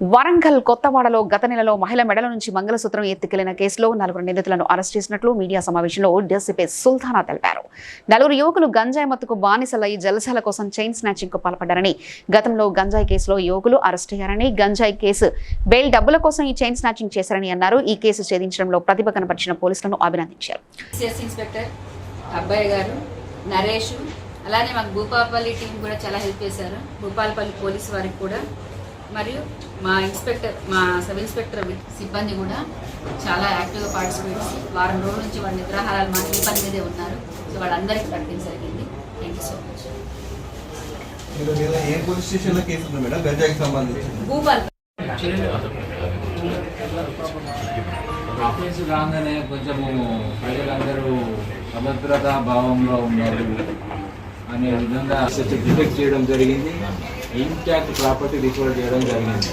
వరంగల్ కొత్తవాడలో గత నెలలో మహిళ మెడల నుంచి మంగళసూత్రం ఎత్తుకెళ్ళిన కేసులో నలుగురు నిందితులను అరెస్ట్ చేసినట్లు మీడియా సమావేశంలో డీసీపీ సుల్తానా తెలిపారు. నలుగురు యువకులు గంజాయి మత్తుకు బానిసలై జలసాల కోసం చైన్ స్నాచింగ్కు పాల్పడ్డారని గతంలో గంజాయి కేసులో యువకులు అరెస్ట్ అయ్యారని గంజాయి కేసు బెయిల్ డబ్బుల కోసం ఈ చైన్ స్నాచింగ్ చేశారని అన్నారు. ఈ కేసు ఛేదించడంలో ప్రతిభ కనపరిచిన పోలీసులను అభినందించారు. అబ్బాయి గారు నరేష్ అలానే మాకు భూపాలపల్లి టీం కూడా చాలా హెల్ప్ చేశారు. భూపాలపల్లి పోలీస్ వారికి కూడా మరియు మా ఇన్స్పెక్టర్ మా సబ్ ఇన్స్పెక్టర్ సిబ్బంది కూడా చాలా యాక్టివ్గా పార్టిసిపేట్ చేసి వారం రోజుల నుంచి వాళ్ళ నిద్రాహారాలు మా సిబ్బంది మీదే ఉన్నారు. సో వాళ్ళందరికీ జరిగింది thank you so much Bhupal. Office రాగానే కొంచెము ప్రజలందరూ అభద్రతా భావంలో ఉన్నారు అనే విధంగా డిటెక్ట్ చేయడం జరిగింది. ఇంటాక్ట్ ప్రాపర్టీ రికవర్ చేయడం జరిగింది.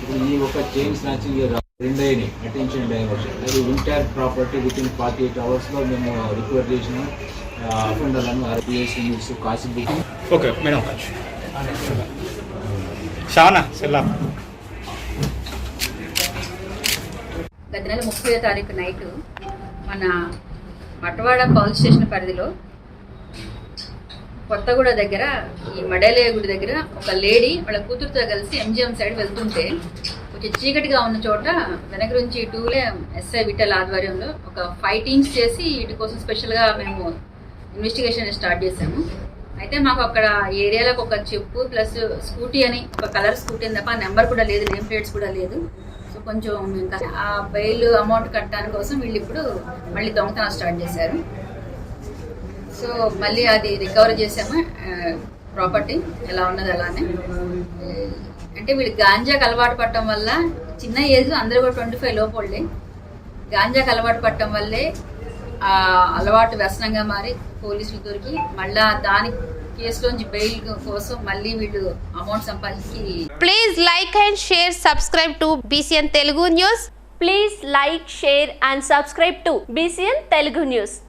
ఇప్పుడు ఈ ఒక చైన్ స్నాచింగ్ రెండైనాయి అటెన్షన్ డైవర్షన్ అది intact property with in forty eight అవర్స్లో మేము రికవర్ చేసిన అఫెండర్లను ఆర్పిఎస్ న్యూస్ కాసి బుకింగ్ ఓకే మేడం. షానా సెల్లా. గత నెల ముప్పై తారీఖు నైట్ మన మటవాడ పోలీస్ స్టేషన్ పరిధిలో కొత్తగూడ దగ్గర ఈ మడేలయ్య గుడి దగ్గర ఒక లేడీ వాళ్ళ కూతురుతో కలిసి ఎంజిఎం సైడ్ వెళ్తుంటే కొంచెం చీకటిగా ఉన్న చోట వెనక నుంచి టూలే ఎస్ఐ విఠల్ ఆధ్వర్యంలో ఒక ఫైవ్ టీమ్స్ చేసి వీటి కోసం స్పెషల్గా మేము ఇన్వెస్టిగేషన్ స్టార్ట్ చేసాము అయితే మాకు అక్కడ ఏరియాలకు ఒక చెప్పు ప్లస్ స్కూటీ అని ఒక కలర్ స్కూటీ అని తప్ప నెంబర్ కూడా లేదు నేమ్ ప్లేట్స్ కూడా లేదు. సో కొంచెం ఇంకా ఆ బెయిల్ అమౌంట్ కట్టడానికి కోసం వీళ్ళు ఇప్పుడు మళ్ళీ దొంగతనం స్టార్ట్ చేశారు. సో మళ్ళీ అది రికవర్ చేసాము ప్రాపర్టీ ఎలా ఉన్నది అలానే. అంటే వీళ్ళు గాంజాకి అలవాటు పడటం వల్ల చిన్న ఏజ్ అందరూ కూడా ట్వంటీ ఫైవ్ లోపలే. గాంజాకి అలవాటు పడటం వల్లే ఆ అలవాటు వ్యసనంగా మారి పోలీసులు దొరికి మళ్ళా దాని కేసులోంచి బెయిల్ కోసం మళ్ళీ వీళ్ళు అమౌంట్ సంపాదించి please like and share subscribe to BCN Telugu news please like share and subscribe to BCN Telugu news